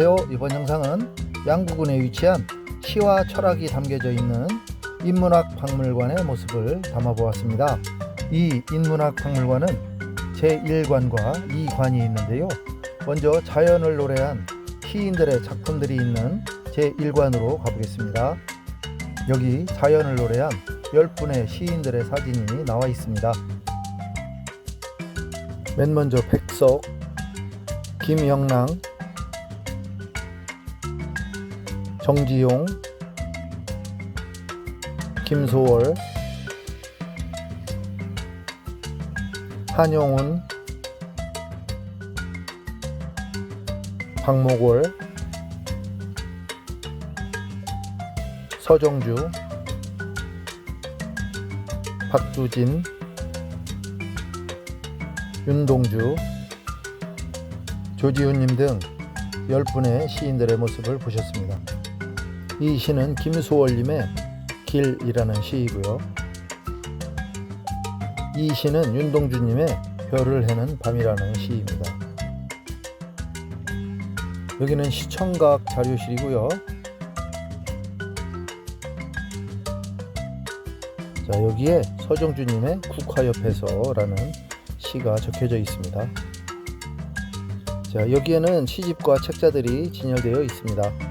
안녕하세요. 이번 영상은 양구군에 위치한 시와 철학이 담겨져 있는 인문학 박물관의 모습을 담아보았습니다. 이 인문학 박물관은 제1관과 2관이 있는데요. 먼저 자연을 노래한 시인들의 작품들이 있는 제1관으로 가보겠습니다. 여기 자연을 노래한 10분의 시인들의 사진이 나와 있습니다. 맨 먼저 백석, 김영랑, 정지용, 김소월, 한용운, 박목월, 서정주, 박두진, 윤동주, 조지훈님 등 10분의 시인들의 모습을 보셨습니다. 이 시는 김소월님의 길이라는 시이고요. 이 시는 윤동주님의 별을 해는 밤이라는 시입니다. 여기는 시청각 자료실이고요. 자, 여기에 서정주님의 국화옆에서라는 시가 적혀져 있습니다. 자, 여기에는 시집과 책자들이 진열되어 있습니다.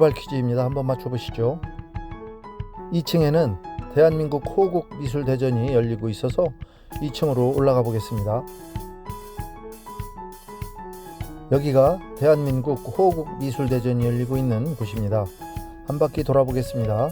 돌발 퀴즈입니다. 한번 맞춰보시죠. 2층에는 대한민국 호국 미술 대전이 열리고 있어서 2층으로 올라가 보겠습니다. 여기가 대한민국 호국 미술 대전이 열리고 있는 곳입니다. 한 바퀴 돌아보겠습니다.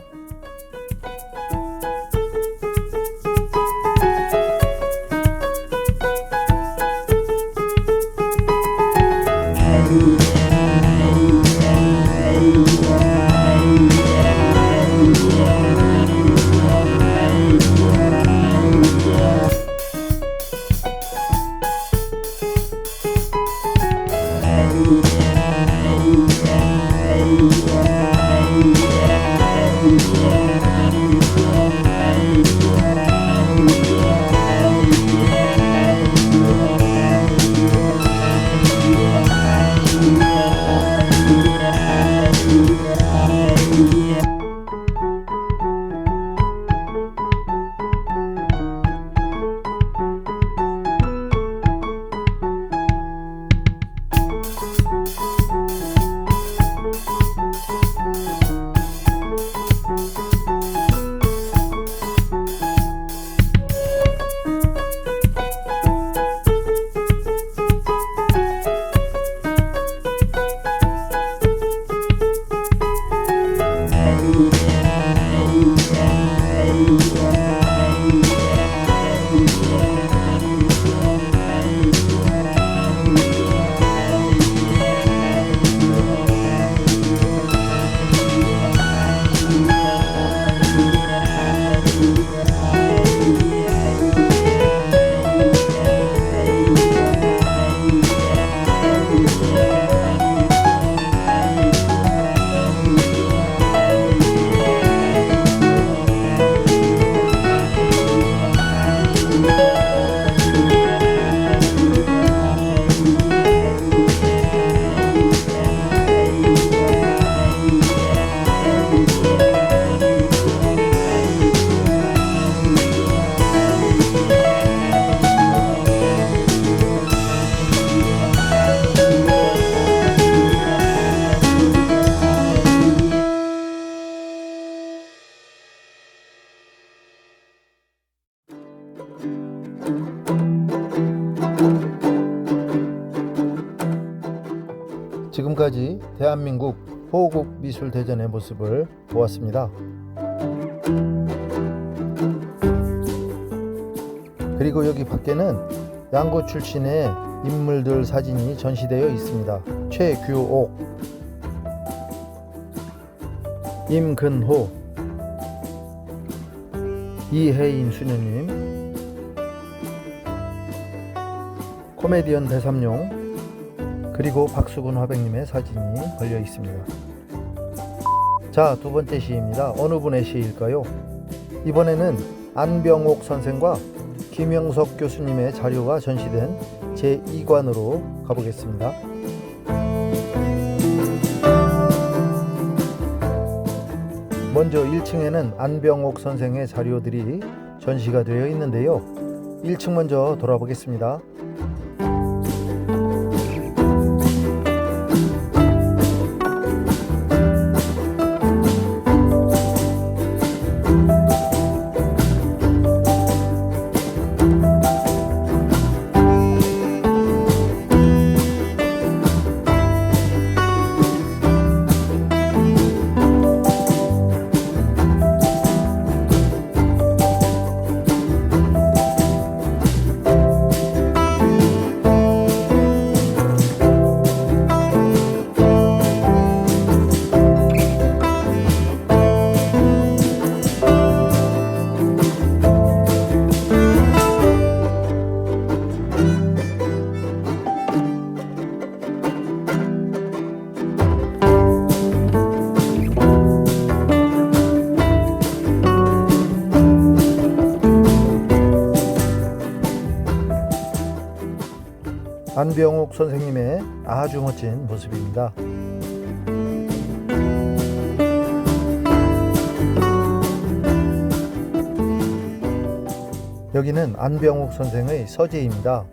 대한민국 호국 미술 대전의 모습을 보았습니다. 그리고 여기 밖에는 양구 출신의 인물들 사진이 전시되어 있습니다. 최규옥, 임근호, 이혜인 수녀님, 코미디언 대삼룡, 그리고 박수근 화백님의 사진이 걸려 있습니다. 자, 두 번째 시입니다. 어느 분의 시일까요? 이번에는 안병옥 선생과 김영석 교수님의 자료가 전시된 제2관으로 가보겠습니다. 먼저 1층에는 안병옥 선생의 자료들이 전시가 되어 있는데요. 1층 먼저 돌아보겠습니다. 안병옥 선생님의 아주 멋진 모습입니다. 여기는 안병옥 선생의 서재입니다.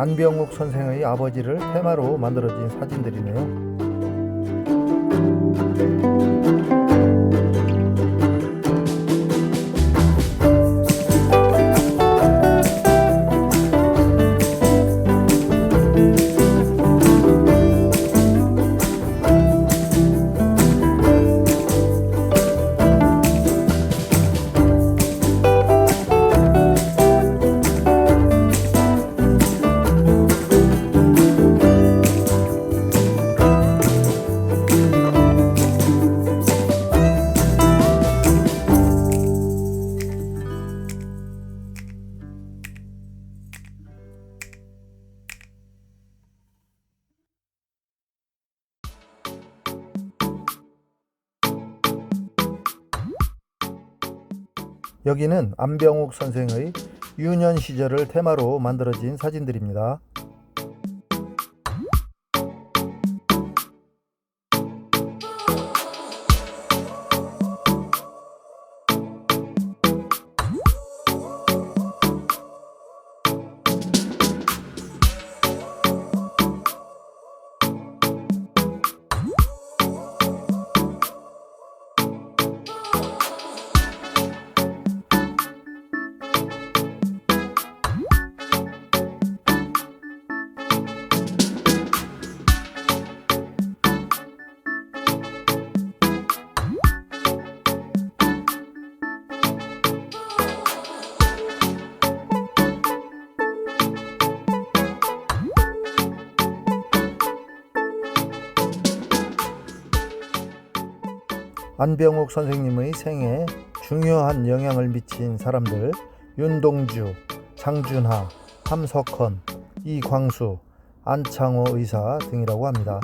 안병옥 선생의 아버지를 테마로 만들어진 사진들이네요. 여기는 안병옥 선생의 유년 시절을 테마로 만들어진 사진들입니다. 안병옥 선생님의 생에 중요한 영향을 미친 사람들 윤동주, 장준하, 함석헌, 이광수, 안창호 의사 등이라고 합니다.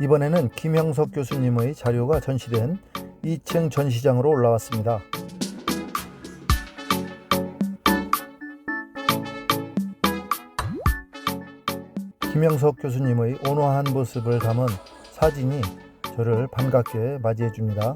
이번에는 김형석 교수님의 자료가 전시된 2층 전시장으로 올라왔습니다. 김영석 교수님의 온화한 모습을 담은 사진이 저를 반갑게 맞이해 줍니다.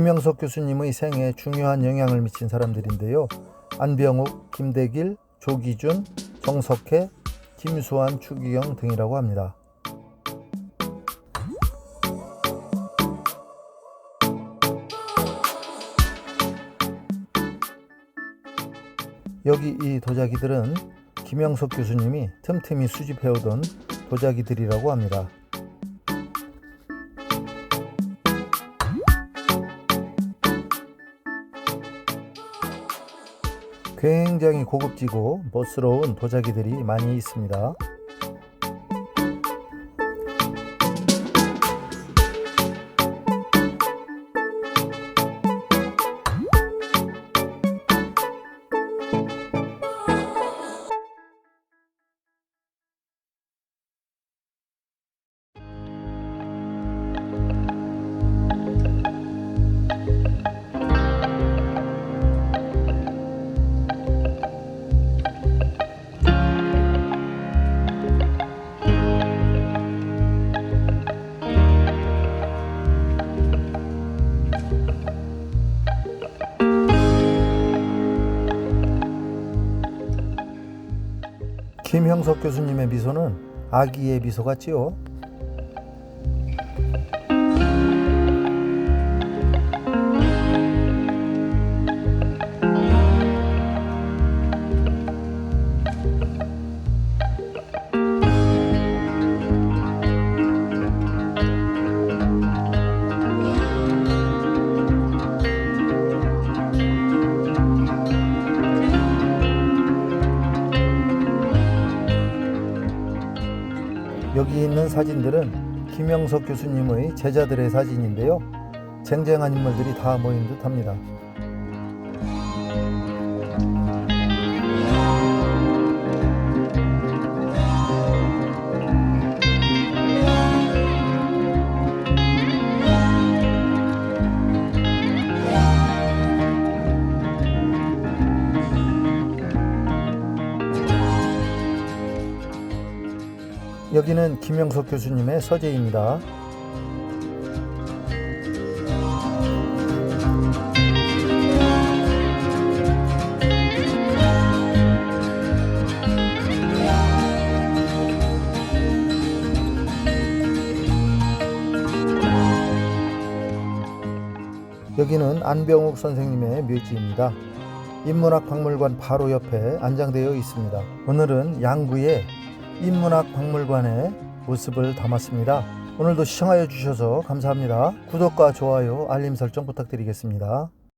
김영석 교수님의 생에 중요한 영향을 미친 사람들인데요. 안병욱, 김대길, 조기준, 정석혜, 김수환, 추기경 등이라고 합니다. 여기 이 도자기들은 김영석 교수님이 틈틈이 수집해오던 도자기들이라고 합니다. 굉장히 고급지고 멋스러운 도자기들이 많이 있습니다. 김형석 교수님의 미소는 아기의 미소 같지요? 사진들은 김영석 교수님의 제자들의 사진인데요. 쟁쟁한 인물들이 다 모인 듯 합니다. 김영석 교수님의 서재입니다. 여기는 안병욱 선생님의 묘지입니다. 인문학 박물관 바로 옆에 안장되어 있습니다. 오늘은 양구의 인문학 박물관의 모습을 담았습니다. 오늘도 시청하여 주셔서 감사합니다. 구독과 좋아요, 알림 설정 부탁드리겠습니다.